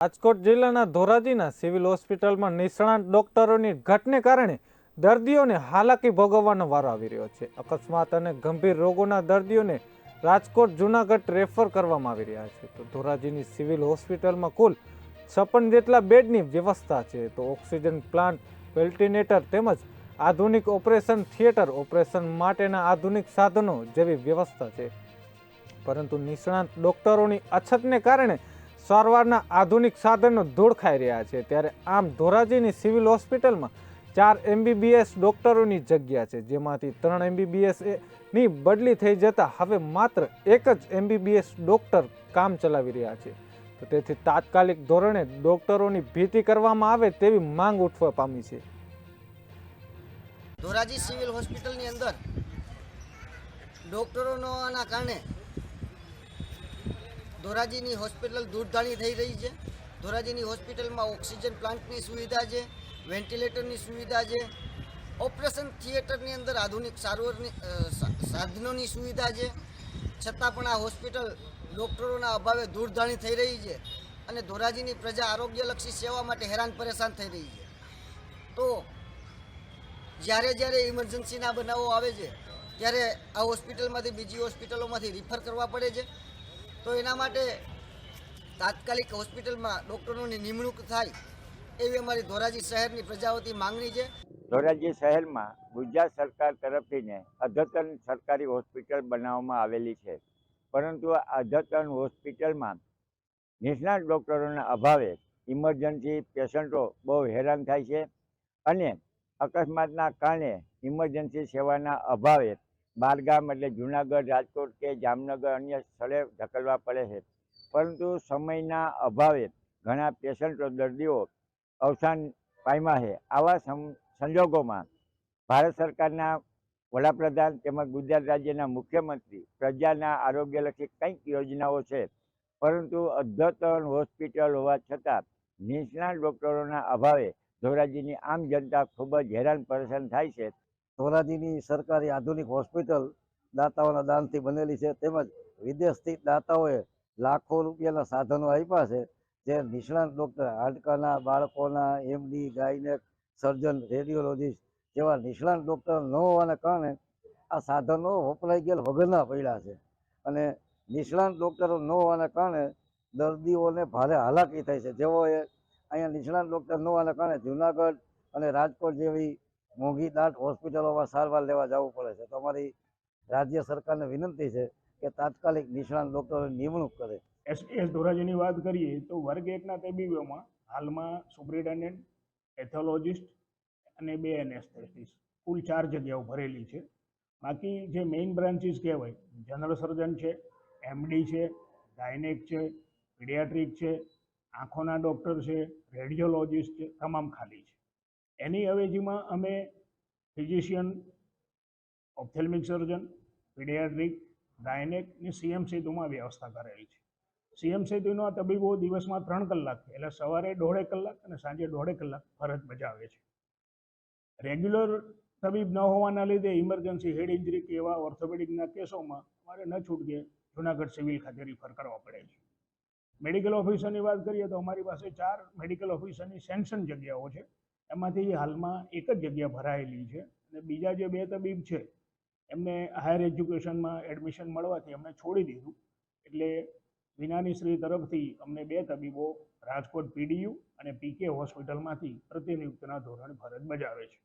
રાજકોટ જિલ્લાના ધોરાજીના સિવિલ હોસ્પિટલમાં નિષ્ણાંત ડોક્ટરોની ઘટને કારણે દર્દીઓને હાલાકી ભોગવવાનો વારો આવી રહ્યો છે. અકસ્માત અને ગંભીર રોગોના દર્દીઓને રાજકોટ જુનાગઢ રેફર કરવામાં આવી રહ્યા છે. તો ધોરાજીની સિવિલ હોસ્પિટલમાં કુલ છપ્પન જેટલા બેડની વ્યવસ્થા છે. તો ઓક્સિજન પ્લાન્ટ, વેન્ટિલેટર તેમજ આધુનિક ઓપરેશન થિયેટર, ઓપરેશન માટેના આધુનિક સાધનો જેવી વ્યવસ્થા છે. પરંતુ નિષ્ણાંત ડોક્ટરોની અછતને કારણે સારવારના આધુનિક સાધનો ધૂળ ખાઈ રહ્યા છે. ત્યારે આમ ધોરાજીની સિવિલ હોસ્પિટલમાં ચાર એમબીબીએસ ડોક્ટરોની જગ્યા છે, જેમાંથી ત્રણ એમબીબીએસની બદલી થઈ જતા હવે માત્ર એક જ એમબીબીએસ ડોક્ટર કામ ચલાવી રહ્યા છે. તો તેથી તાત્કાલિક ધોરણે ડોક્ટરોની ભીતિ કરવામાં આવે તેવી માંગ ઉઠવા પામી છે. ધોરાજી સિવિલ હોસ્પિટલની અંદર ડોક્ટરોના કારણે ધોરાજીની હોસ્પિટલ દૂરધાણી થઈ રહી છે. ધોરાજીની હોસ્પિટલમાં ઓક્સિજન પ્લાન્ટની સુવિધા છે, વેન્ટિલેટરની સુવિધા છે, ઓપરેશન થિયેટરની અંદર આધુનિક સારવારની સાધનોની સુવિધા છે. છતાં પણ આ હોસ્પિટલ ડૉક્ટરોના અભાવે દૂરધાણી થઈ રહી છે અને ધોરાજીની પ્રજા આરોગ્યલક્ષી સેવા માટે હેરાન પરેશાન થઈ રહી છે. તો જ્યારે જ્યારે ઇમરજન્સીના બનાવો આવે છે, ત્યારે આ હોસ્પિટલમાંથી બીજી હોસ્પિટલોમાંથી રિફર કરવા પડે છે. તો એના માટે તાત્કાલિક હોસ્પિટલમાં ડૉક્ટરોની નિમણૂક થાય એવી અમારી ધોરાજી શહેરની પ્રજા વતી માંગણી છે. ધોરાજી શહેરમાં ગુજરાત સરકાર તરફથીને અદ્યતન સરકારી હોસ્પિટલ બનાવવામાં આવેલી છે. પરંતુ આ અદ્યતન હોસ્પિટલમાં નિષ્ણાત ડૉક્ટરોના અભાવે ઇમરજન્સી પેશન્ટો બહુ હેરાન થાય છે અને અકસ્માતના કારણે ઇમરજન્સી સેવાના અભાવે બહારગામ એટલે જુનાગઢ, રાજકોટ કે જામનગર અન્ય સ્થળે ધકેલવા પડે છે. પરંતુ સમયના અભાવે ઘણા પેશન્ટો દર્દીઓ અવસાન પામ્યા છે. આવા સંજોગોમાં ભારત સરકારના વડાપ્રધાન તેમજ ગુજરાત રાજ્યના મુખ્યમંત્રી પ્રજાના આરોગ્યલક્ષી કંઈક યોજનાઓ છે. પરંતુ અદ્યતન હોસ્પિટલ હોવા છતાં નિષ્ણાત ડૉક્ટરોના અભાવે ધોરાજીની આમ જનતા ખૂબ જ હેરાન પરેશાન થાય છે. ધોરાજીની સરકારી આધુનિક હોસ્પિટલ દાતાઓના દાનથી બનેલી છે. તેમજ વિદેશથી દાતાઓએ લાખો રૂપિયાના સાધનો આપ્યા છે, જે નિષ્ણાંત ડૉક્ટર, હાડકાના બાળકોના એમડી, ગાયનેક, સર્જન, રેડિયોલોજીસ્ટ જેવા નિષ્ણાંત ડૉક્ટર ન હોવાને કારણે આ સાધનો વપરાઈ ગયેલ વગરના પડ્યા છે. અને નિષ્ણાંત ડૉક્ટરો ન હોવાને કારણે દર્દીઓને ભારે હાલાકી થાય છે. જેઓએ અહીંયા નિષ્ણાંત ડૉક્ટર ન હોવાને કારણે જુનાગઢ અને રાજકોટ જેવી મોંઘી દાંત હોસ્પિટલોમાં સારવાર લેવા જવું પડે છે. તો અમારી રાજ્ય સરકારને વિનંતી છે કે તાત્કાલિક નિષ્ણાત ડોક્ટરોની નિમણૂક કરે. એસપીએસ ધોરાજીની વાત કરીએ તો વર્ગ એકના તબીબોમાં હાલમાં સુપ્રિન્ટેન્ડન્ટ એથોલોજિસ્ટ અને બે એનેસ્થેટિસ્ટ કુલ ચાર જગ્યાઓ ભરેલી છે. બાકી જે મેઇન બ્રાન્ચીસ કહેવાય, જનરલ સર્જન છે, એમડી છે, ગાયનેક છે, પીડિયાટ્રિક છે, આંખોના ડૉક્ટર છે, રેડિયોલોજિસ્ટ છે, તમામ ખાલી છે. એની અવેજીમાં અમે physician, ophthalmic surgeon, paediatric, gynaec ને સીએમ સેતુમાં વ્યવસ્થા કરેલી છે. સીએમ સેતુના તબીબો દિવસમાં ત્રણ કલાક એટલે સવારે દોઢેક કલાક અને સાંજે દોઢેક કલાક ફરજ બજાવે છે. રેગ્યુલર તબીબ ન હોવાના લીધે ઇમરજન્સી, હેડ ઇન્જરી કે એવા ઓર્થોપેડિકના કેસોમાં અમારે ન છૂટકે જુનાગઢ સિવિલ ખાતે રિફર કરવા પડે છે. મેડિકલ ઓફિસરની વાત કરીએ તો અમારી પાસે ચાર મેડિકલ ઓફિસરની સેન્શન જગ્યાઓ છે. એમાંથી હાલમાં એક જ જગ્યા ભરાયેલી છે અને બીજા જે બે તબીબ છે, એમને હાયર એજ્યુકેશનમાં એડમિશન મળવાથી અમને છોડી દીધું. એટલે વિનાની શ્રી તરફથી અમને બે તબીબો, રાજકોટ પીડીયુ અને પીકે હોસ્પિટલમાંથી પ્રતિનિયુક્તના ધોરણે ફરજ બજાવે છે.